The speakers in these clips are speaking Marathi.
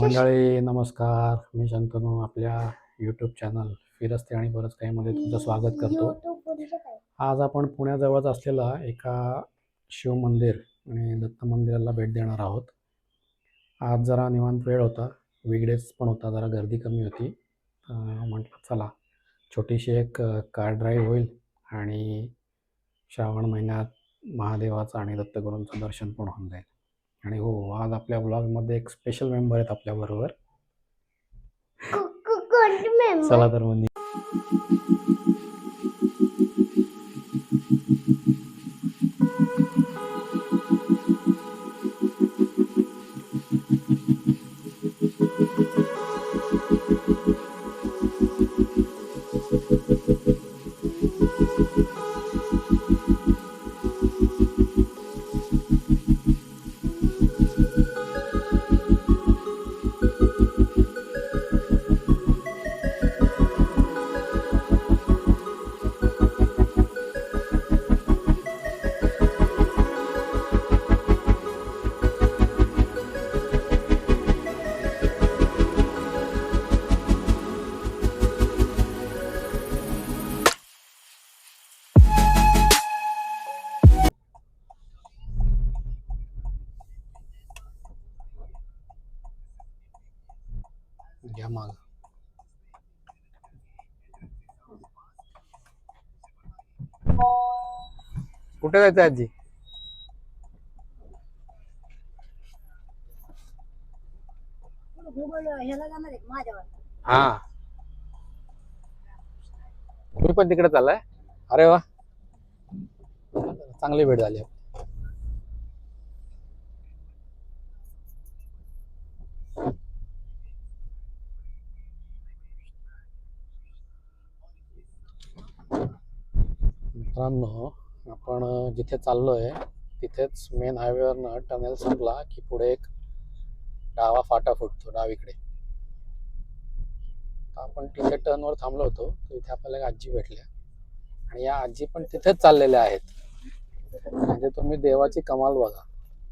मंडळी नमस्कार. मी शंतनू आपल्या यूट्यूब चॅनल फिरस्ते आणि बरंच काहीमध्ये तुमचं स्वागत करतो. आज आपण पुण्याजवळच असलेला एका शिव मंदिर आणि दत्त मंदिराला भेट देणार आहोत. आज जरा निवांत वेळ होता. विगडेज पण होता जरा गर्दी कमी होती. म्हटलं चला छोटीशी एक कार ड्राईव्ह होईल आणि श्रावण महिन्यात महादेवाचं आणि दत्तगुरूंचं दर्शन पण होऊन जाईल. आणि हो आज आपल्या ब्लॉगमध्ये एक स्पेशल मेंबर आहेत आपल्याबरोबर. कोणते मेंबर चला तर म्हणजे कुठे जायचं आजी ह्याला जाणार आहे माझ्यावर हा. तुम्ही पण तिकडे चाललाय? अरे वा. चांगली भेट झाली मित्रांनो आपण जिथे चाललोय तिथेच मेन हायवेवरनं टनेल संपला की पुढे एक डावा फाटा फुटतो डावीकडे. तर आपण तिथे टर्नवर थांबलो होतो तर आपल्याला एक आजी भेटल्या. आणि या आजी पण तिथेच चाललेल्या आहेत. म्हणजे तुम्ही देवाची कमाल बघा.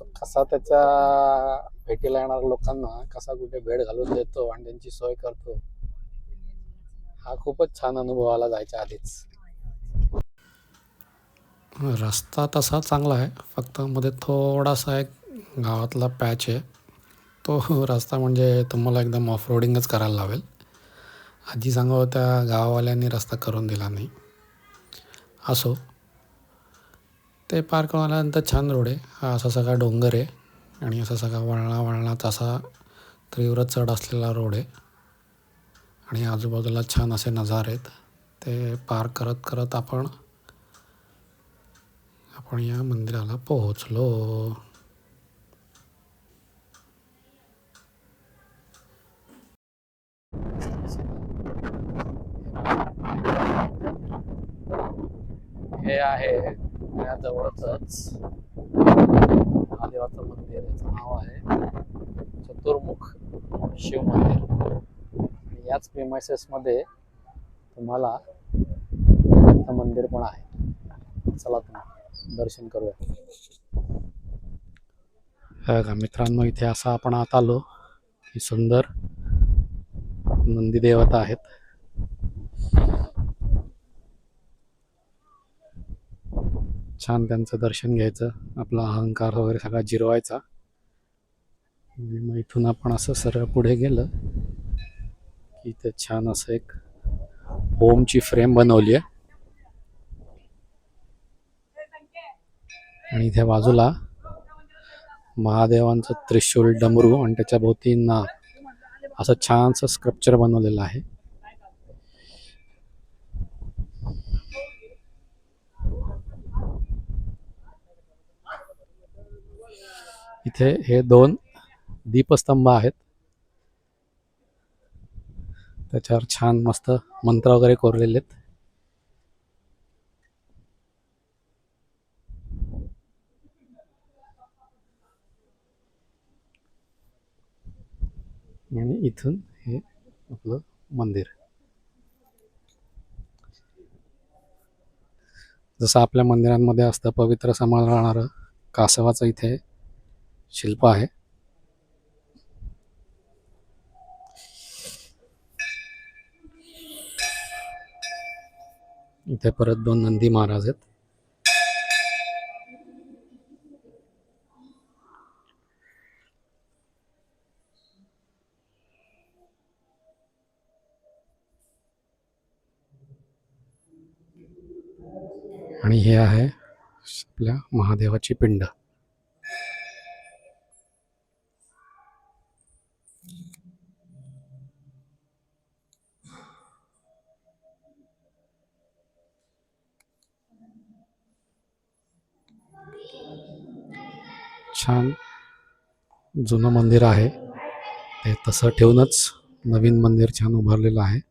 तो कसा त्याच्या भेटीला येणाऱ्या लोकांना कसा कुठे भेट घालून देतो आणि त्यांची सोय करतो हा खूपच छान अनुभवाला जायच्या आधीच. रस्ता तसा चांगला आहे. फक्त मध्ये थोडासा एक गावातला पॅच आहे. तो रस्ता म्हणजे तुम्हाला एकदम ऑफ रोडिंगच करायला लावेल. आधी सांगावं होत्या गावावाल्यांनी रस्ता करून दिला नाही. असो. ते पार करून आल्यानंतर छान रोड आहे. हा असा सगळा डोंगर आहे. आणि असा सगळा वळणा वळणाचा असा तीव्र चढ असलेला रोड आहे. आणि आजूबाजूला छान असे नजारे आहेत. ते पार करत करत आपण आपण या मंदिराला पोहोचलो. हे आहे पुण्याजवळच महादेवाचं मंदिर. याचं नाव आहे चतुर्मुख शिव मंदिर. याच प्रिमायसेस मध्ये तुम्हाला मंदिर पण आहे. चला तुम्हाला दर्शन करूया. का मित्रांनो इथे असं आपण आत आलो ही सुंदर नंदी देवता आहेत. छान त्यांचं दर्शन घ्यायचं आपला अहंकार वगैरे सगळा जिरवायचा. मग इथून आपण असं सरळ पुढे गेलं की इथे छान असं एक ओमची फ्रेम बनवली आहे. आणि इथे बाजूला महादेवांचं त्रिशूल डमरू आणि त्याच्या भोवती ना असं छानसं स्क्रप्चर बनवलेलं आहे. इथे हे दोन दीपस्तंभ आहेत. त्याच्यावर छान मस्त मंत्र वगैरे कोरलेले आहेत. आणि इथून हे आपलं मंदिर. जसं आपल्या मंदिरांमध्ये असतं पवित्र समाज राहणारं कासवाचं इथे शिल्प आहे. इथे परत दोन नंदी महाराज आहेत. आणि हे आहे आपल्या महादेवाची पिंड. छान जुनं मंदिर आहे. ते तसं ठेवूनच नवीन मंदिर छान उभारलेलं आहे.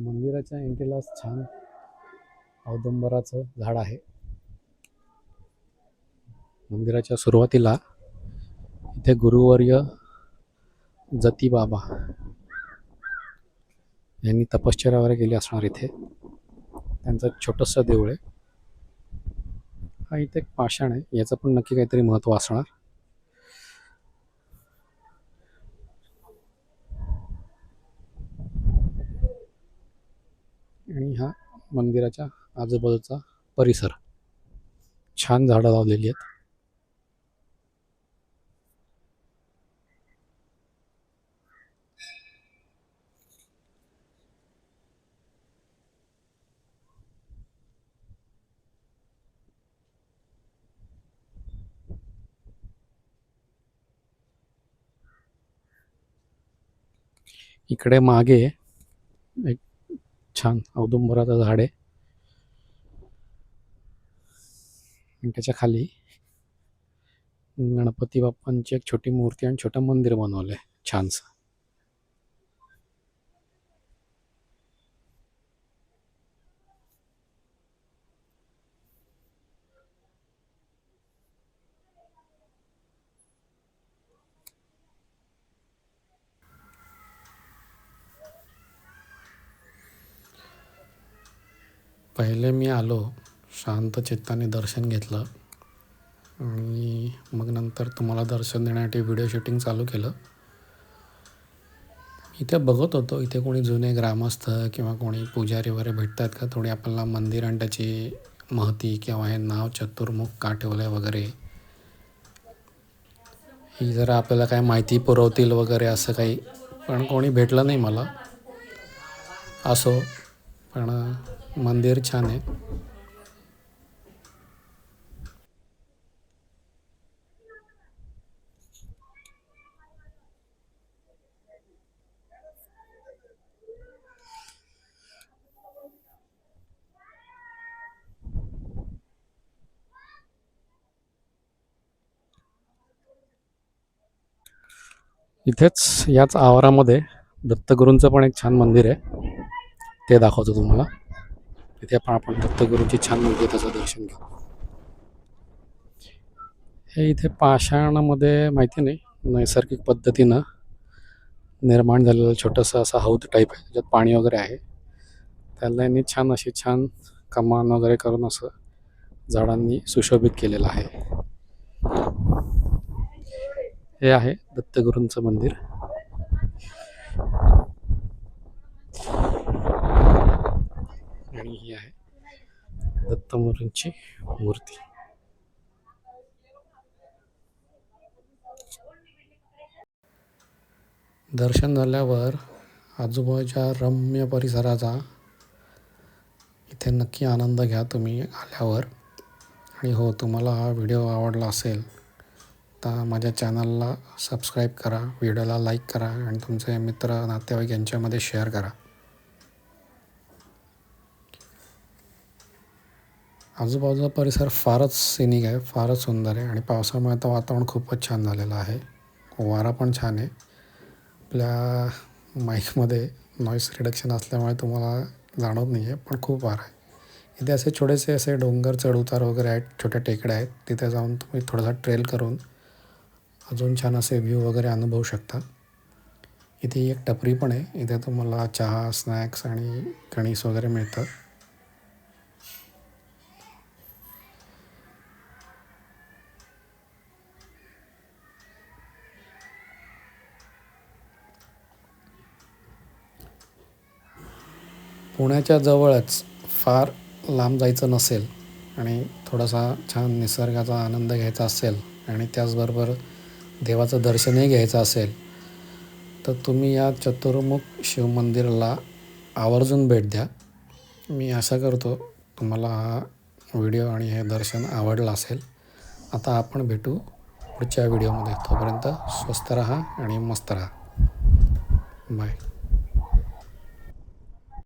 मंदिराच्या एंट्रीलाच छान औदुंबराचं झाड आहे. मंदिराच्या सुरुवातीला इथे गुरुवर्य जतीबाबा यांनी तपश्चर्या वगैरे केली असणार इथे. त्यांचं छोटंसं देऊळ आहे. हा इथे एक पाषाण आहे. याचं पण नक्की काहीतरी महत्त्व असणार. आणि हा मंदिराच्या आजूबाजूचा परिसर. छान झाडं लावलेली आहेत. इकडे मागे एक छान. औदुंबराचं झाड आहे. आणि त्याच्याखाली गणपती बाप्पांची एक छोटी मूर्ती आणि छोटं मंदिर बनवलं आहे छानसं. पहिले मी आलो शांत चित्ताने दर्शन घेतलं आणि मग नंतर तुम्हाला दर्शन देण्यासाठी व्हिडिओ शूटिंग चालू केलं. इथे बघत होतो इथे कोणी जुने ग्रामस्थ किंवा कोणी पुजारी वगैरे भेटतात का? थोडी आपल्याला मंदिर आणि त्याची महती किंवा हे नाव चतुर्मुख का ठेवलं आहे वगैरे? ही जरा आपल्याला काय माहिती पुरवतील वगैरे असं काही पण कोणी भेटलं नाही मला. असो पण मंदिर छान आहे. इथेच याच आवारामध्ये दत्तगुरूंचं पण एक छान मंदिर आहे. ते दाखवतो तुम्हाला. तिथे पण आपण दत्तगुरूंची छान मूर्ती त्याचं दर्शन घेऊ. हे इथे पाषाणामध्ये माहिती नाही नैसर्गिक पद्धतीनं निर्माण झालेलं छोटंसं असं हौद टाईप आहे ज्यात पाणी वगैरे आहे. त्याला यांनी छान अशी छान कमान वगैरे करून असं झाडांनी सुशोभित केलेलं आहे. हे आहे दत्तगुरूंचं मंदिर. आणि ही आहे. दत्तमुरूंची मूर्ती. दर्शन झाल्यावर आजूबाजूच्या रम्य परिसराचा इथे नक्की आनंद घ्या तुम्ही आल्यावर. आणि हो तुम्हाला हा व्हिडिओ आवडला असेल तर माझ्या चॅनलला सबस्क्राईब करा व्हिडिओला लाईक करा आणि तुमचे मित्र नातेवाईक यांच्यामध्ये शेअर करा. आजूबाजूचा परिसर फारच सिनिक आहे फारच सुंदर आहे आणि पावसामुळे आता वातावरण खूपच छान झालेलं आहे. वारा पण छान आहे. आपल्या माईकमध्ये नॉईस रिडक्शन असल्यामुळे तुम्हाला जाणवत नाही आहे पण खूप वारा आहे. इथे असे छोटेसे असे डोंगर चढउतार वगैरे आहेत छोट्या टेकड्या आहेत. तिथे जाऊन तुम्ही थोडासा ट्रेल करून अजून छान असे व्ह्यू वगैरे अनुभवू शकता. इथे एक टपरी पण आहे. इथे तुम्हाला चहा स्नॅक्स आणि कणीस वगैरे मिळतं. पुण्याच्या जवळच फार लांब जायचं नसेल आणि थोडासा छान निसर्गाचा आनंद घ्यायचा असेल आणि त्याचबरोबर देवाचं दर्शनही घ्यायचं असेल तर तुम्ही या चतुर्मुख शिवमंदिराला आवर्जून भेट द्या. मी आशा करतो तुम्हाला हा व्हिडिओ आणि हे दर्शन आवडलं असेल. आता आपण भेटू पुढच्या व्हिडिओमध्ये. तोपर्यंत स्वस्त रहा आणि मस्त रहा. बाय.